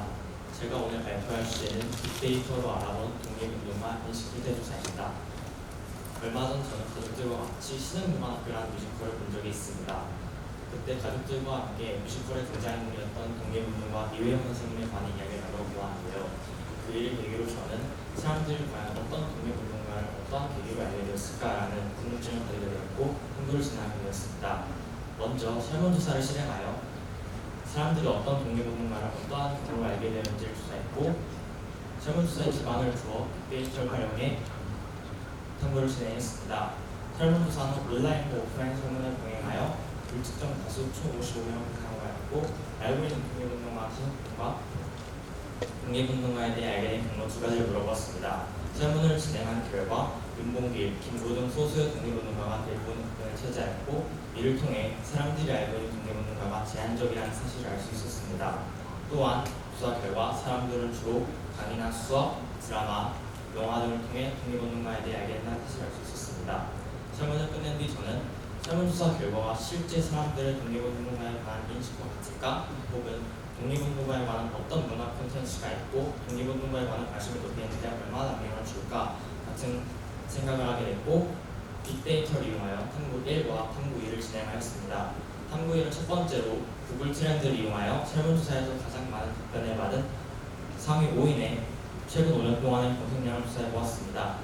있습니다. 제가 오늘 발표할 시에는 빅데이터로 알아본 독립운동과 인식을 대조사입니다. 얼마 전 저는 가족들과 같이 신흥문화학교라는 뮤지컬을 본 적이 있습니다. 그때 가족들과 함께 뮤지컬의 등장인물이었던 독립운동과 이회영 선생님에 관한 이야기를 나눠보고 하는데요. 그 일을 계기로 저는 사람들이 과연 어떤 독립운동가를 어떠한 계기로 알게 되었을까라는 궁금증을 가지게 되었고 공부를 진행하게 되었습니다. 먼저 설문조사를 실행하여 사람들이 어떤 독립운동가를 어떠한 경로로 알게 되는지를 조사했고 설문조사에 기반을 두어 데이터를 활용해 탐구를 진행했습니다. 설문조사는 온라인과 오프라인 설문을 병행하여 불특정 다수 총 55명을 사용하였고 알고 있는 독립운동가 신분과 독립운동가에 대해 알게 된 경로 두 가지를 물어봤습니다. 설문을 진행한 결과 윤봉길, 김구 등 소수의 독립운동가가 대부분 답변을 차지하였고 이를 통해 사람들이 알고 있는 독립운동가가 제한적이라는 사실을 알 수 있었습니다. 또한 조사 결과 사람들은 주로 강의나 수업, 드라마, 영화 등을 통해 독립운동가에 대해 알게 된다는 사실을 알 수 있었습니다. 설문을 끝낸 뒤 저는 설문조사 결과가 실제 사람들의 독립운동가에 관한 인식과 같을까? 혹은 독립운동가에 관한 어떤 문화 콘텐츠가 있고 독립운동가에 관한 관심을 높이는 데 얼마나 영향을 줄까 같은 생각을 하게 됐고 빅데이터를 이용하여 탐구 1과 탐구 2를 진행하였습니다. 탐구 1은 첫 번째로 구글 트렌드를 이용하여 설문조사에서 가장 많은 답변을 받은 상위 5인의 최근 5년 동안의 검색량을 조사해 보았습니다.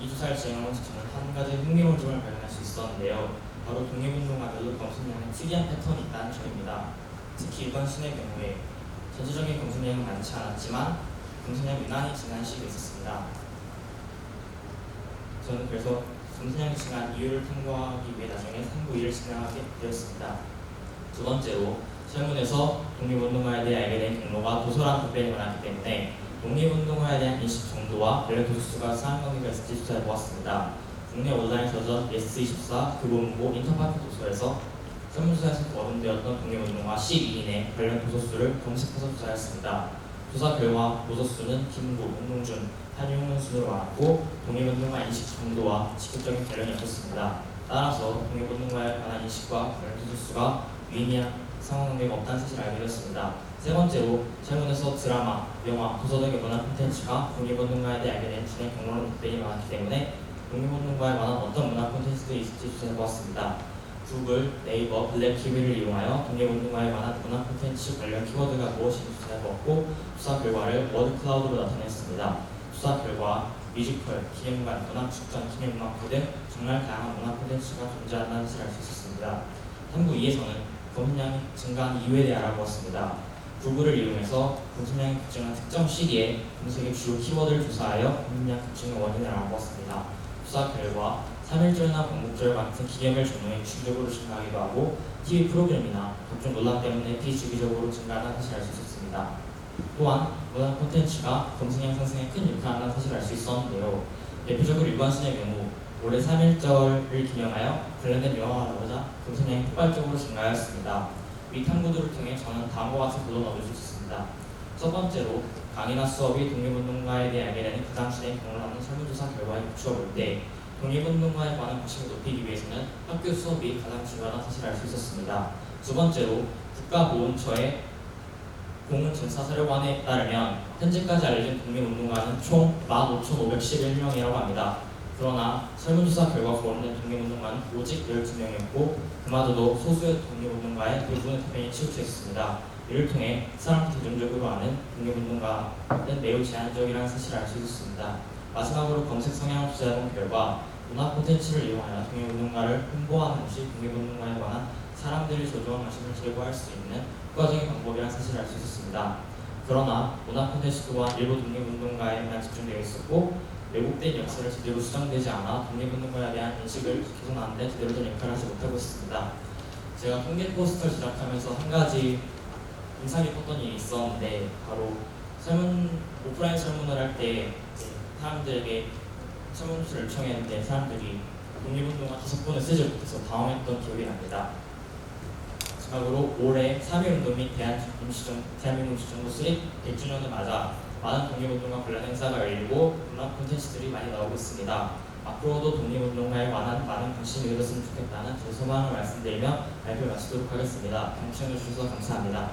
이 조사를 진행하면서 저는 한 가지 흥미로운 점을 발견할 수 있었는데요. 바로 독립운동가별로 검색량에 특이한 패턴이 있다는 점입니다. 특히 일반 신의 경우에 전체적인 검색량은 많지 않았지만 검색량이 유난히 지난 시기가 있었습니다. 저는 그래서 검색량이 지난 이유를 탐구하기 위해 나중에 탐구 2를 진행하게 되었습니다. 두 번째로 설문에서 독립운동가에 대해 알게 된 경로가 도서란 답변이 많았기 때문에 독립운동가에 대한 인식 정도와 관련 도수수가 상관관계가 있을지 조사해 보았습니다. 국내 온라인 저전 예스24, 교보문고, 인터파크 도서에서 설문조사에서 거론되었던 독립운동가 12인의 관련 도서수를 검색해서 조사했습니다. 조사 결과 도서수는 김구, 운동준, 한용운 순으로 많았고 독립운동가 인식 정도와 직접적인 관련이 없었습니다. 따라서 독립운동가에 관한 인식과 관련 도서수가 위인이야 상관관계가 없다는 사실을 알게 되었습니다. 세 번째로 설문에서 드라마, 영화, 도서 등의 문화 콘텐츠가 독립운동가에 대해 알게 된 진행 경로로 답변이 많았기 때문에 독립운동가에 관한 어떤 문화 콘텐츠들이 있을지 조사해보았습니다. 구글, 네이버, 블랙키비를 이용하여 독립운동가에 관한 문화 콘텐츠 관련 키워드가 무엇인지 조사해보았고 조사 결과를 워드 클라우드로 나타냈습니다. 조사 결과 뮤지컬, 기념관, 문화 축전, 기념음악회 등 정말 다양한 문화 콘텐츠가 존재한다는 사실을 알 수 있었습니다. 탐구 2에서는 검색량이 증가한 이유에 대해 알아보았습니다. 구글을 이용해서 검색량이 급증한 특정 시기에 검색의 주요 키워드를 조사하여 검색량 급증의 원인을 알아보았습니다. 조사 결과 3일절이나 광복절 같은 기념일 전후에 주기적으로 증가하기도 하고 TV 프로그램이나 각종 논란 때문에 비주기적으로 증가하는 사실을 알 수 있었습니다. 또한 문화 콘텐츠가 검색량 상승에 큰 역할을 한다는 사실을 알 수 있었는데요. 대표적으로 일관순의 경우 올해 3일절을 기념하여 관련된 영화가 나오자 검색량이 폭발적으로 증가하였습니다. 위 탐구들을 통해 저는 다음과 같은 결론을 얻을 수 있었습니다. 첫 번째로 강의나 수업이 독립운동가에 대해 알게 되는 가장 진행 경로를 하는 설문조사 결과에 비추어 볼때 독립운동가에 관한 관심을 높이기 위해서는 학교 수업이 가장 중요하다는 사실을 알 수 있었습니다. 두 번째로 국가보훈처의 공은 전사사령관에 따르면 현재까지 알려진 독립운동가는 총 15,511명이라고 합니다. 그러나 설문조사 결과 거론된 독립운동가는 오직 12명이었고 그마저도 소수의 독립운동가의 대부분의 답변이 치우쳐 있습니다. 이를 통해 사람들이 대중적으로 아는 독립운동가는 매우 제한적이라는 사실을 알 수 있었습니다. 마지막으로 검색 성향을 조사해본 결과 문화 콘텐츠를 이용하여 독립운동가를 홍보하는 것이 독립운동가에 관한 사람들이 저조한 관심을 제고할 수 있는 효과적인 방법이라는 사실을 알 수 있었습니다. 그러나 문화 콘텐츠 또한 일부 독립운동가에만 집중되어 있었고 왜곡된 역사를 제대로 수정되지 않아 독립운동가에 대한 인식을 개선하는데 제대로 된 역할을 하지 못하고 있습니다. 제가 통계 포스터를 제작하면서 한 가지 인상 깊었던 일이 있었는데 바로 설문 오프라인 설문을 할때 사람들에게 설문조사를 요청했는데 사람들이 독립운동가 다섯 번을 쓰지 못해서 당황했던 기억이 납니다. 마지막으로 올해 3.1운동 및 대한민주정, 대한민국 임시정부 수립 100주년을 맞아 많은 독립운동과 관련 행사가 열리고 문화 콘텐츠들이 많이 나오고 있습니다. 앞으로도 독립운동가에 관한 많은 관심이 늘었으면 좋겠다는 제 소망을 말씀드리며 발표 마치도록 하겠습니다. 경청해 주셔서 감사합니다.